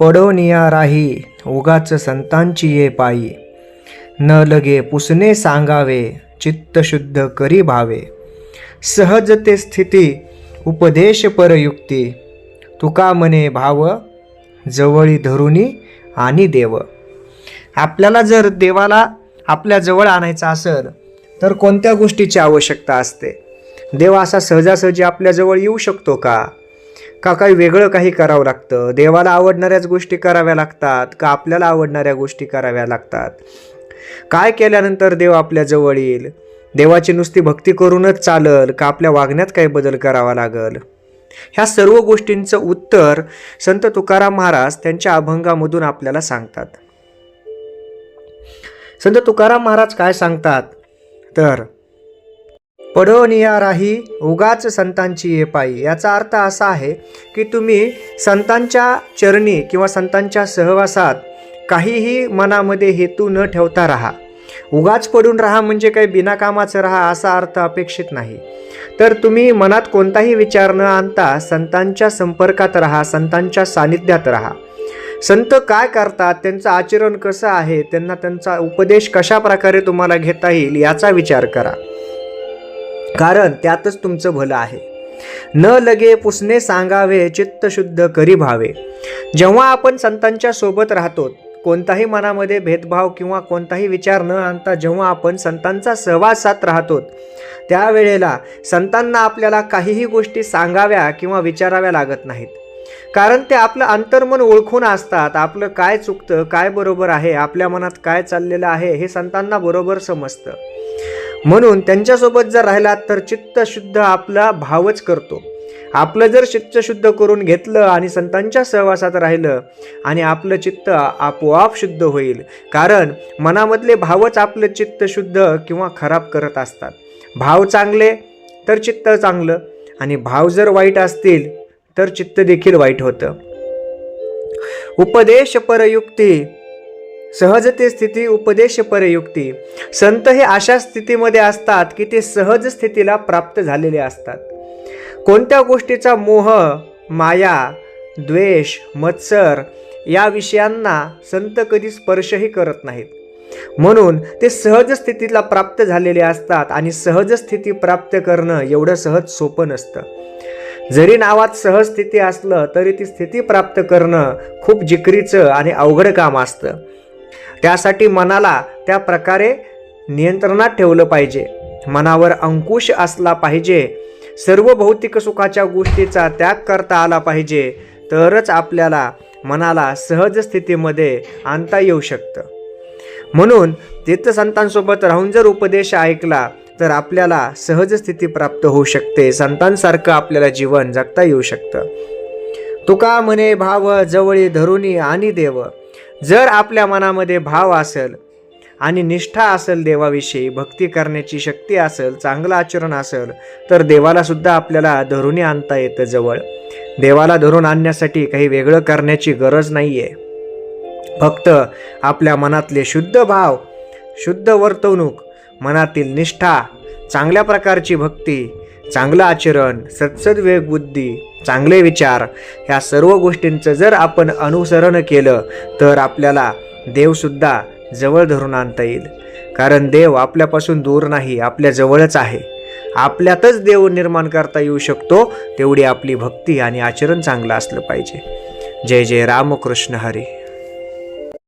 पडोनिया राही उगाच संतांची ये पायी. न लगे पुसणे सांगावे चित्त शुद्ध करी भावे. सहजते स्थिती उपदेश परयुक्ती तुका मने भाव जवळी धरुनी आणि देव. आपल्याला जर देवाला आपल्या जवळ आणायचं असेल तर कोणत्या गोष्टीची आवश्यकता असते? देव असा सहजासहजी आपल्याजवळ येऊ शकतो का? का काही वेगळं काही करावं लागतं? देवाला आवडणाऱ्याच गोष्टी कराव्या लागतात का आपल्याला आवडणाऱ्या गोष्टी कराव्या लागतात? काय केल्यानंतर देव आपल्या जवळ येईल? देवाची नुसती भक्ती करूनच चालल का आपल्या वागण्यात काही बदल करावा लागल? ह्या सर्व गोष्टींचं उत्तर संत तुकाराम महाराज त्यांच्या अभंगामधून आपल्याला सांगतात. संत तुकाराम महाराज काय सांगतात? तर पडोनिया राही उगाच संतांची ये पायी. याचा अर्थ असा आहे की तुम्ही संतांच्या चरणी किंवा संतांच्या सहवासात काहीही मनामध्ये हेतू न ठेवता राहा. उगाच पडून राहा म्हणजे काही बिनाकामाचं राहा असा अर्थ अपेक्षित नाही. तर तुम्ही मनात कोणताही विचार न आणता संतांच्या संपर्कात राहा संतांच्या सानिध्यात राहा. संत काय करतात त्यांचं आचरण कसं आहे त्यांना त्यांचा उपदेश कशा प्रकारे तुम्हाला घेता येईल याचा विचार करा. कारण त्यातच तुमचं भलं आहे. न लगे पुसणे सांगावे चित्त शुद्ध करी भावे. जेव्हा आपण संतांच्या सोबत राहतो कोणताही मनामध्ये भेदभाव किंवा कोणताही विचार न आणता जेव्हा आपण संतांचा सहवासात राहतो त्यावेळेला संतांना आपल्याला काहीही गोष्टी सांगाव्या किंवा विचाराव्या लागत नाहीत. कारण ते आपलं अंतर्मन ओळखून असतात आपलं काय चुकतं काय बरोबर आहे आपल्या मनात काय चाललेलं आहे हे संतांना बरोबर समजतं. त्यांच्यासोबत जर राहिलात तर चित्त शुद्ध आपला भावच करतो. आपलं जर चित्त शुद्ध करून घेतलं आणि संतांच्या सहवासात राहिलं आणि आपलं चित्त आपोआप शुद्ध होईल कारण मनामधले भावच आपलं चित्त शुद्ध किंवा खराब करत असतात. भाव चांगले तर चित्त चांगलं आणि भाव जर वाईट असतील तर चित्त देखील वाईट होतं. उपदेश परयुक्ती सहजते स्थिती उपदेश परयुक्ती संत हे अशा स्थितीमध्ये असतात की ते सहज स्थितीला प्राप्त झालेले असतात. कोणत्या गोष्टीचा मोह माया द्वेष मत्सर या विषयांना संत कधी स्पर्शही करत नाहीत. म्हणून ते सहज स्थितीला प्राप्त झालेले असतात आणि सहज स्थिती प्राप्त करणं एवढं सहज सोपं नसतं. जरी नावात सहज स्थिती असलं तरी ती स्थिती प्राप्त करणं खूप जिकरीचं आणि अवघड काम असतं. त्यासाठी मनाला त्या प्रकारे नियंत्रणात ठेवलं पाहिजे. मनावर अंकुश असला पाहिजे. सर्व भौतिक सुखाच्या गोष्टीचा त्याग करता आला पाहिजे तरच आपल्याला मनाला सहज स्थितीमध्ये आणता येऊ शकतं. म्हणून तीर्थसंतांसोबत राहून जर उपदेश ऐकला तर आपल्याला सहज स्थिती प्राप्त होऊ शकते. संतांसारखं आपल्याला जीवन जगता येऊ शकतं. तुका म्हणे भाव जवळी धरुणी आणि देव. जर आपल्या मनामध्ये भाव असेल आणि निष्ठा असेल देवाविषयी भक्ती करण्याची शक्ती असेल चांगलं आचरण असेल तर देवाला सुद्धा आपल्याला धरूनही आणता येतं जवळ. देवाला धरून आणण्यासाठी काही वेगळं करण्याची गरज नाही आहे फक्त आपल्या मनातले शुद्ध भाव शुद्ध वर्तवणूक मनातील निष्ठा चांगल्या प्रकारची भक्ती चांगलं आचरण सत्सद्वेग बुद्धी चांगले विचार ह्या सर्व गोष्टींचं जर आपण अनुसरण केलं तर आपल्याला देवसुद्धा जवळ धरून आणता येईल. कारण देव आपल्यापासून दूर नाही आपल्या जवळच आहे. आपल्यातच देव निर्माण करता येऊ शकतो तेवढी आपली भक्ती आणि आचरण चांगलं असलं पाहिजे. जय जय रामकृष्ण हरी.